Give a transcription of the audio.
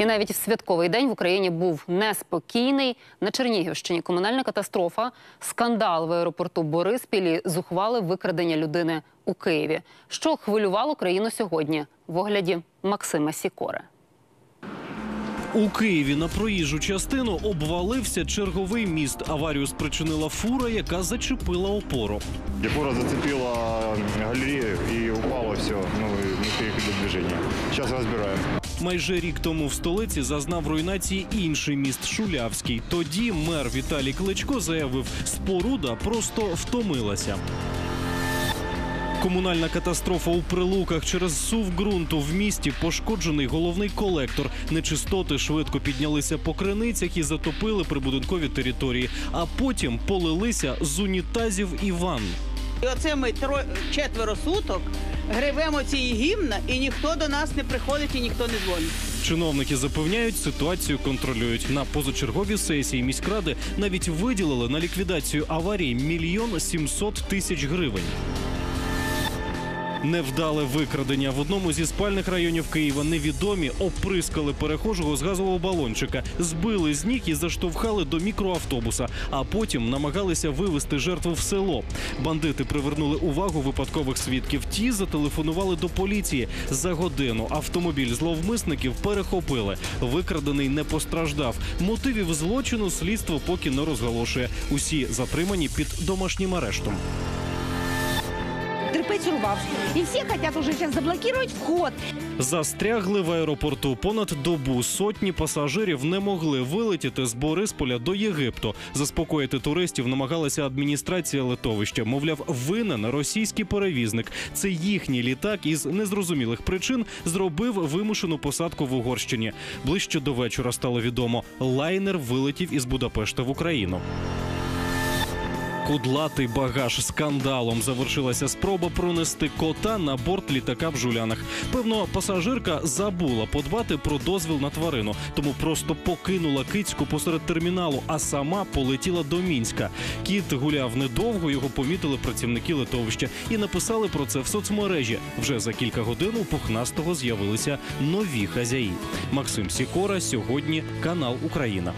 І навіть в святковий день в Україні був неспокійний. На Чернігівщині комунальна катастрофа, скандал в аеропорту Бориспілі, зухвали викрадення людини у Києві. Що хвилювало країну сьогодні в огляді Максима Сікори. У Києві на проїжджу частину обвалився черговий міст. Аварію спричинила фура, яка зачепила опору. Опора зацепила галерею и упало все, ну, и не переходит движение. Сейчас разбираем. Майже рік тому в столиці зазнав руйнації інший міст Шулявський. Тоді мер Віталій Кличко заявив, споруда просто втомилася. Комунальна катастрофа у прилуках через сув ґрунту в місті пошкоджений головний колектор. Нечистоти швидко піднялися по криницях і затопили прибудинкові території, а потім полилися з унітазів і ванн. Оце ми тро... четверо суток гребемо ці гімна, і ніхто до нас не приходить і ніхто не дзвонить. Чиновники запевняють, ситуацію контролюють. На позачерговій сесії міськради навіть виділили на ліквідацію аварії мільйон сімсот тисяч гривень. Невдале викрадення в одному зі спальних районів Києва невідомі оприскали перехожого з газового балончика, збили з ніг і заштовхали до мікроавтобуса, а потім намагалися вивезти жертву в село. Бандити привернули увагу випадкових свідків. Ті зателефонували до поліції. За годину автомобіль зловмисників перехопили. Викрадений не постраждав. Мотивів злочину слідство поки не розголошує. Усі затримані під домашнім арештом. Терпець урвав. І всі хочуть уже зараз заблокувати вход. Застрягли в аеропорту понад добу. Сотні пасажирів не могли вилетіти з Борисполя до Єгипту. Заспокоїти туристів намагалася адміністрація литовища. Мовляв, винен російський перевізник. Це їхній літак із незрозумілих причин зробив вимушену посадку в Угорщині. Ближче до вечора стало відомо. Лайнер вилетів із Будапешта в Україну. Кудлатий багаж скандалом завершилася спроба пронести кота на борт літака в жулянах. Певно, пасажирка забула подбати про дозвіл на тварину, тому просто покинула кицьку посеред терміналу, а сама полетіла до мінська. Кіт гуляв недовго, його помітили працівники литовища і написали про це в соцмережі. Вже за кілька годин у пухнастого з'явилися нові хазяї. Максим Сікора сьогодні канал Україна.